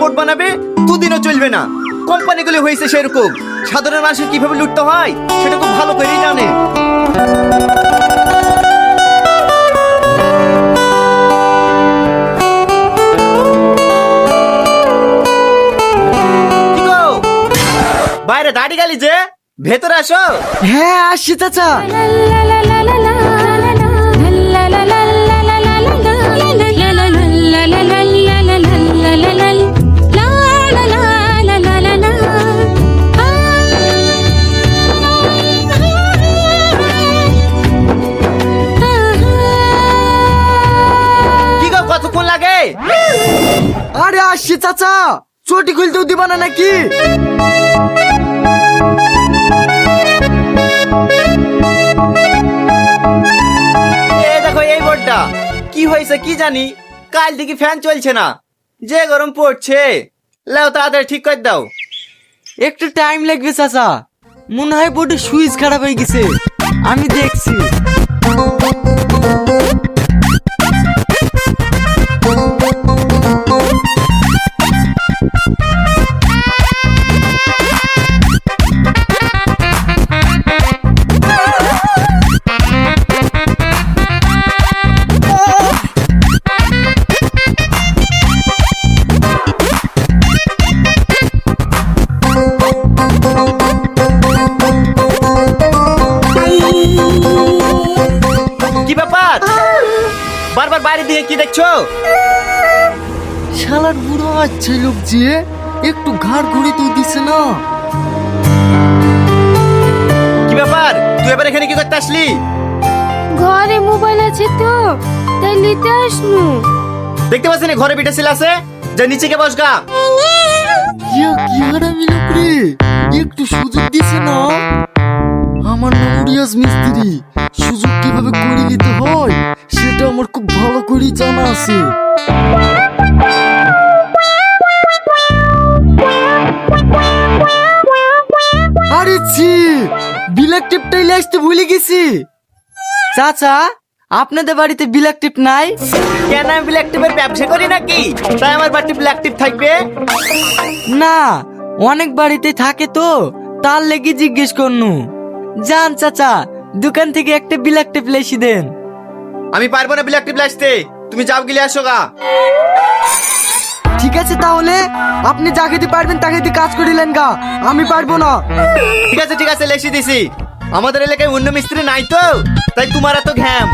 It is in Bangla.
বোর্ড বানাবে দুদিনও চলবে না। কোম্পানিগুলো হয়েছে সেরকম। সাধারণ মানুষের কীভাবে লুটতে হয় সেটা খুব ভালো করেই জানে। বাইরে দাঁড়িয়ে গেলি যে ভেতরে আসো। হ্যাঁ আসছি চাচা। লাগে? আরে আসছি, চাচা। চটি খুলতেও দিবা না নাকি? দেখো, এই বোর্ডটা। কি হয়েছে কি জানি? কাল থেকে ফ্যান চলছে না। যে গরম পড়ছে। লেও, তাড়াতাড়ি ঠিক করে দাও। একটু টাইম লাগবে, চাচা। মনে হয় বোর্ডে সুইচ খারাপ হয়ে গেছে। আমি দেখছি। বারবার বাইরে দিয়ে কি দেখছ? শালার বুড়ো আছে লোক যে একটু ঘাড় ঘুরে তো দিছে না। কি ব্যাপার? তুই এবার এখানে কি করতে আসলি? ঘরে মোবাইল আছে তো তাই নিতে আসনু। দেখতে পাচ্ছি না ঘরে পিঠে ছিল আছে? যে নিচে কে বসগা ইয়া কি হারামি লোক রে? একটু সুযোগ দিছে না? আমার নাম রিয়াজ মিস্ত্রি সুযোগ কীভাবে করে নিতে হয়? আছে আরে ছি বিলাক টিপটাই আসতে ভুলে গেছি। চাচা আপনাদের বাড়িতে বিলাক টিপ নাই? কেন আমি ব্ল্যাক টিপের ব্যবসা করি নাকি? তাই আমার বাড়িতে ব্ল্যাক টিপ থাকবে? না অনেক বাড়িতে থাকে তো তার লেগে জিজ্ঞেস করনু। যান চাচা দোকান থেকে একটা বিলাক টেপ লেসি দেন। আমি পারব না ব্ল্যাক টিপ আসতে। তুমি যাও গিলে আসো গা। ঠিক আছে তাহলে আপনি যাকে দিয়ে পারবেন তাকে দিয়ে কাজ করিলেন গা আমি পারব না। ঠিক আছে ঠিক আছে লেখি দিছি। আমাদের এলাকায় অন্য মিস্ত্রি নাই তো তাই তোমার এত ঘ্যাম।